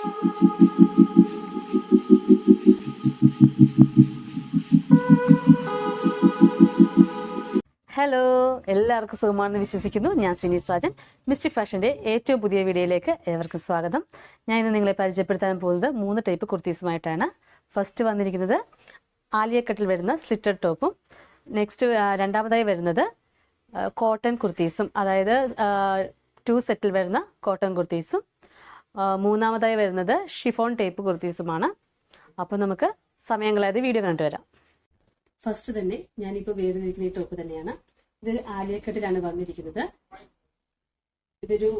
Hello എല്ലാവർക്കും സുഖമാണെന്ന് വിശ്വസിക്കുന്നു. ഞാൻ സിനി സാജൻ. മിസ്റ്റി ഫാഷന്റെ ഏറ്റവും പുതിയ വീഡിയോയിലേക്ക് ഏവർക്കും സ്വാഗതം. ഞാൻ ഇന്ന് നിങ്ങളെ പരിചയപ്പെടുത്താൻ പോകുന്നത് മൂന്ന് ടൈപ്പ് കുർത്തീസുമായിട്ടാണ്. ഫസ്റ്റ് വന്നിരിക്കുന്നത് ആലിയക്കട്ടിൽ വരുന്ന സ്ലിറ്റഡ് ടോപ്പും നെക്സ്റ്റ് രണ്ടാമതായി വരുന്നത് കോട്ടൺ കുർത്തീസും. അതായത് ടു സെറ്റിൽ വരുന്ന കോട്ടൺ കുർത്തീസും. മൂന്നാമതായി വരുന്നത് ഷിഫോൺ ടേപ്പ് കുർത്തീസുമാണ്. അപ്പോൾ നമുക്ക് സമയം വീഡിയോ കണ്ടുവരാം ഫസ്റ്റ് തന്നെ വേർതിരിക്കുന്ന ഈ ടോപ്പ് തന്നെയാണ്. ഇത് ആലിയക്കട്ടിലാണ് വന്നിരിക്കുന്നത്. ഇതൊരു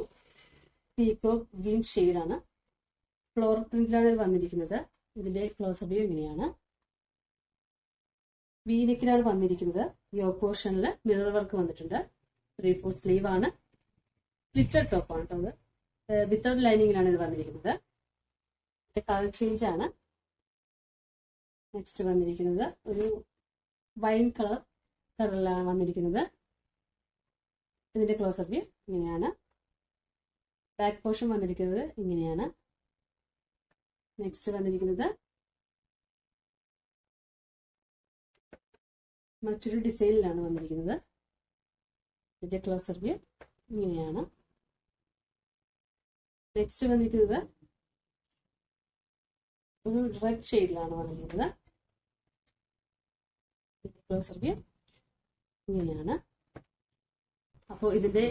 പീക്കോ ഗ്രീൻ ഷെയ്ഡാണ് ഫ്ലോർ പ്രിന്റിലാണ് ഇത് വന്നിരിക്കുന്നത്. ഇതിന്റെ ക്ലോസ് വ്യൂ ഇങ്ങനെയാണ്. വീനെക്കിലാണ് വന്നിരിക്കുന്നത്. യോ പോർഷനിൽ മിറർ വർക്ക് വന്നിട്ടുണ്ട്. ത്രീ ഫോർ സ്ലീവ് ആണ്. സ്ലിറ്റഡ് ടോപ്പാണ് കേട്ടോ വിത്തൗട്ട് ലൈനിങ്ങിലാണ് ഇത് വന്നിരിക്കുന്നത്. കളർ ചേഞ്ച് ആണ്. നെക്സ്റ്റ് വന്നിരിക്കുന്നത്. ഒരു വൈൻ കളർ കളറിലാണ് വന്നിരിക്കുന്നത്. ഇതിന്റെ ക്ലോസ് വ്യൂ ഇങ്ങനെയാണ്. ബാക്ക് പോർഷൻ വന്നിരിക്കുന്നത് ഇങ്ങനെയാണ്. നെക്സ്റ്റ് വന്നിരിക്കുന്നത്. മറ്റൊരു ഡിസൈനിലാണ് വന്നിരിക്കുന്നത്. ഇതിന്റെ ക്ലോസ് വ്യൂ ഇങ്ങനെയാണ്. നെക്സ്റ്റ് വന്നിട്ട് ഇത് ഒരു റെഡ് ഷെയ്ഡിലാണ് വന്നിരിക്കുന്നത്. ഇങ്ങനെയാണ്. അപ്പോൾ ഇതിന്റെ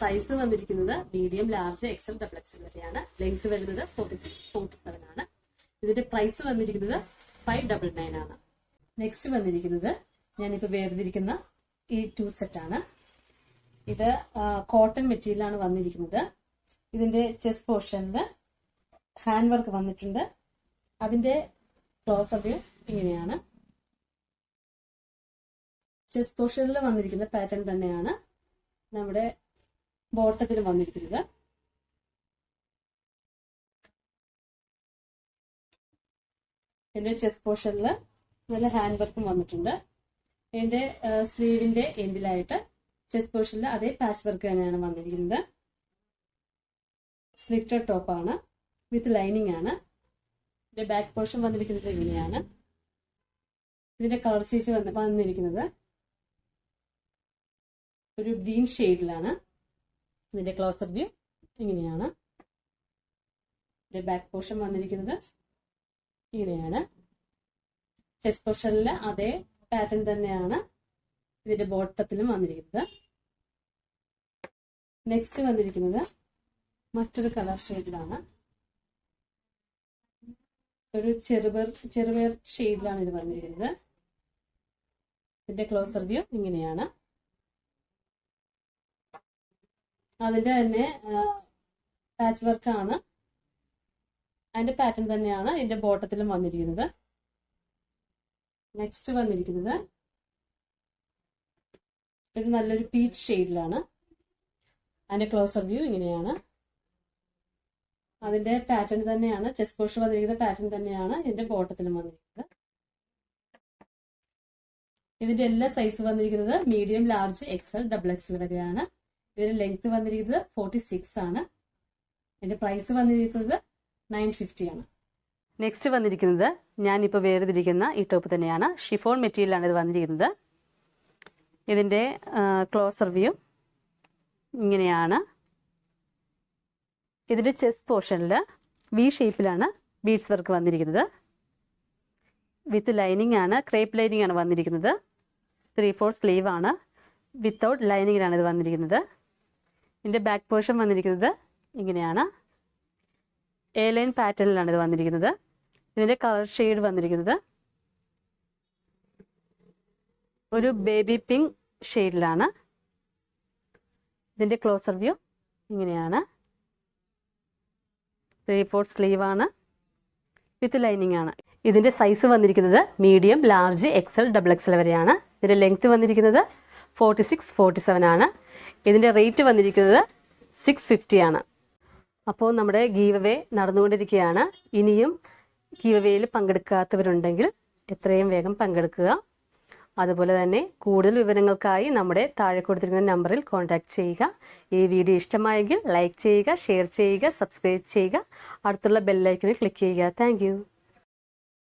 സൈസ് വന്നിരിക്കുന്നത് medium large XL double XL വരെയാണ്. ലെങ്ത് വരുന്നത് ഫോർട്ടി സിക്സ് ഫോർട്ടി സെവൻ ആണ്. ഇതിന്റെ പ്രൈസ് വന്നിരിക്കുന്നത് ഫൈവ് ഡബിൾ നയൻ ആണ്. നെക്സ്റ്റ് വന്നിരിക്കുന്നത് ഞാനിപ്പോൾ വേർതിരിക്കുന്ന ഈ ടു സെറ്റ് ആണ്. ഇത് കോട്ടൺ മെറ്റീരിയലാണ് വന്നിരിക്കുന്നത്. ഇതിന്റെ ചെസ്റ്റ് പോർഷനിൽ ഹാൻഡ് വർക്ക് വന്നിട്ടുണ്ട്. അതിന്റെ ക്ലോസ് വ്യൂ ഇങ്ങനെയാണ്. ചെസ്റ്റ് പോർഷനിൽ വന്നിരിക്കുന്ന പാറ്റേൺ തന്നെയാണ് നമ്മുടെ ബോട്ടത്തിൽ വന്നിരിക്കുന്നത്. ഇതിന്റെ ചെസ്റ്റ് പോർഷനിൽ നല്ല ഹാൻഡ് വർക്കും വന്നിട്ടുണ്ട്. ഇതിന്റെ സ്ലീവിന്റെ എൻഡിലായിട്ട് ചെസ്റ്റ് പോർഷനിൽ അതേ പാച്ച് വർക്ക് തന്നെയാണ് വന്നിരിക്കുന്നത്. സ്ലിറ്റഡ് ടോപ്പാണ് വിത്ത് ലൈനിങ് ആണ്. ഇതിന്റെ ബാക്ക് പോർഷൻ വന്നിരിക്കുന്നത് ഇങ്ങനെയാണ്. ഇതിന്റെ കളർ ചേച്ച് വന്ന് വന്നിരിക്കുന്നത് ഒരു ഗ്രീൻ ഷെയ്ഡിലാണ്. ഇതിന്റെ ക്ലോസർ വ്യൂ ഇങ്ങനെയാണ്. ഇതിന്റെ ബാക്ക് പോർഷൻ വന്നിരിക്കുന്നത് ഇങ്ങനെയാണ്. ചെസ്റ്റ് പോർഷനിൽ അതേ പാറ്റേൺ തന്നെയാണ് ഇതിന്റെ ബോട്ടത്തിലും വന്നിരിക്കുന്നത്. നെക്സ്റ്റ് വന്നിരിക്കുന്നത് മറ്റൊരു കളർ ഷെയ്ഡിലാണ്. ഒരു ചെറുപർ ചെറുപേർ ഷെയ്ഡിലാണ് ഇത് വന്നിരിക്കുന്നത്. ഇതിന്റെ ക്ലോസർ വ്യൂ ഇങ്ങനെയാണ്. അതിന്റെ തന്നെ പാച്ച് വർക്ക് ആണ്. അതിന്റെ പാറ്റേൺ തന്നെയാണ് ഇതിന്റെ ബോട്ടത്തിലും വന്നിരിക്കുന്നത്. നെക്സ്റ്റ് വന്നിരിക്കുന്നത് ഒരു നല്ലൊരു പീച്ച് ഷെയ്ഡിലാണ്. അതിന്റെ ക്ലോസർ വ്യൂ ഇങ്ങനെയാണ്. അതിന്റെ പാറ്റേൺ തന്നെയാണ് ചെസ് കോഷ് വന്നിരിക്കുന്ന പാറ്റേൺ തന്നെയാണ് ഇതിന്റെ ബോട്ടത്തിലും വന്നിരിക്കുന്നത്. ഇതിന്റെ എല്ലാ സൈസ് വന്നിരിക്കുന്നത് medium large XL double XL വരെയാണ്. ഇതിന്റെ ലെങ്ത് വന്നിരിക്കുന്നത് ഫോർട്ടി സിക്സ് ആണ്. ഇതിന്റെ പ്രൈസ് വന്നിരിക്കുന്നത് നയൻ ഫിഫ്റ്റി ആണ്. നെക്സ്റ്റ് വന്നിരിക്കുന്നത് ഞാനിപ്പോൾ വേർതിരിക്കുന്ന ഈ ടോപ്പ് തന്നെയാണ്. ഷിഫോൺ മെറ്റീരിയലാണ് ഇത് വന്നിരിക്കുന്നത്. ഇതിന്റെ ക്ലോസർ വ്യൂ ഇങ്ങനെയാണ്. ഇതിന്റെ ചെസ്റ്റ് പോർഷനിൽ വി ഷേപ്പിലാണ് ബീഡ്സ് വർക്ക് വന്നിരിക്കുന്നത്. വിത്ത് ലൈനിങ് ആണ് ക്രേപ്പ് ലൈനിങ് ആണ് വന്നിരിക്കുന്നത്. ത്രീ ഫോർ സ്ലീവ് ആണ്. വിത്തൗട്ട് ലൈനിങ്ങിലാണ് ഇത് വന്നിരിക്കുന്നത്. ഇതിന്റെ ബാക്ക് പോർഷൻ വന്നിരിക്കുന്നത് ഇങ്ങനെയാണ്. എ ലൈൻ പാറ്റേണിലാണ് ഇത് വന്നിരിക്കുന്നത്. ഇതിന്റെ കളർ ഷെയ്ഡ് വന്നിരിക്കുന്നത്. ഒരു ബേബി പിങ്ക് ഷെയ്ഡിലാണ് ഇതിന്റെ ക്ലോസർ വ്യൂ ഇങ്ങനെയാണ്. ത്രീ ഫോർ സ്ലീവ് ആണ്. വിത്ത് ലൈനിങ് ആണ്. ഇതിന്റെ സൈസ് വന്നിരിക്കുന്നത് medium large XL double XL വരെയാണ്. ഇതിന്റെ ലെങ്ത് വന്നിരിക്കുന്നത് ഫോർട്ടി സിക്സ് ഫോർട്ടി സെവൻ ആണ്. ഇതിന്റെ റേറ്റ് വന്നിരിക്കുന്നത് സിക്സ് ഫിഫ്റ്റി ആണ്. അപ്പോൾ നമ്മുടെ ഗീവ് അവേ നടന്നുകൊണ്ടിരിക്കുകയാണ്. ഇനിയും ഗീവ് അവേയിൽ പങ്കെടുക്കാത്തവരുണ്ടെങ്കിൽ എത്രയും വേഗം പങ്കെടുക്കുക. അതുപോലെ തന്നെ കൂടുതൽ വിവരങ്ങൾക്കായി നമ്മുടെ താഴെ കൊടുത്തിരിക്കുന്ന നമ്പറിൽ കോൺടാക്ട് ചെയ്യുക. ഈ വീഡിയോ ഇഷ്ടമായെങ്കിൽ ലൈക്ക് ചെയ്യുക ഷെയർ ചെയ്യുക സബ്സ്ക്രൈബ് ചെയ്യുക. അടുത്തുള്ള ബെല്ലൈക്കനിൽ ക്ലിക്ക് ചെയ്യുക. താങ്ക്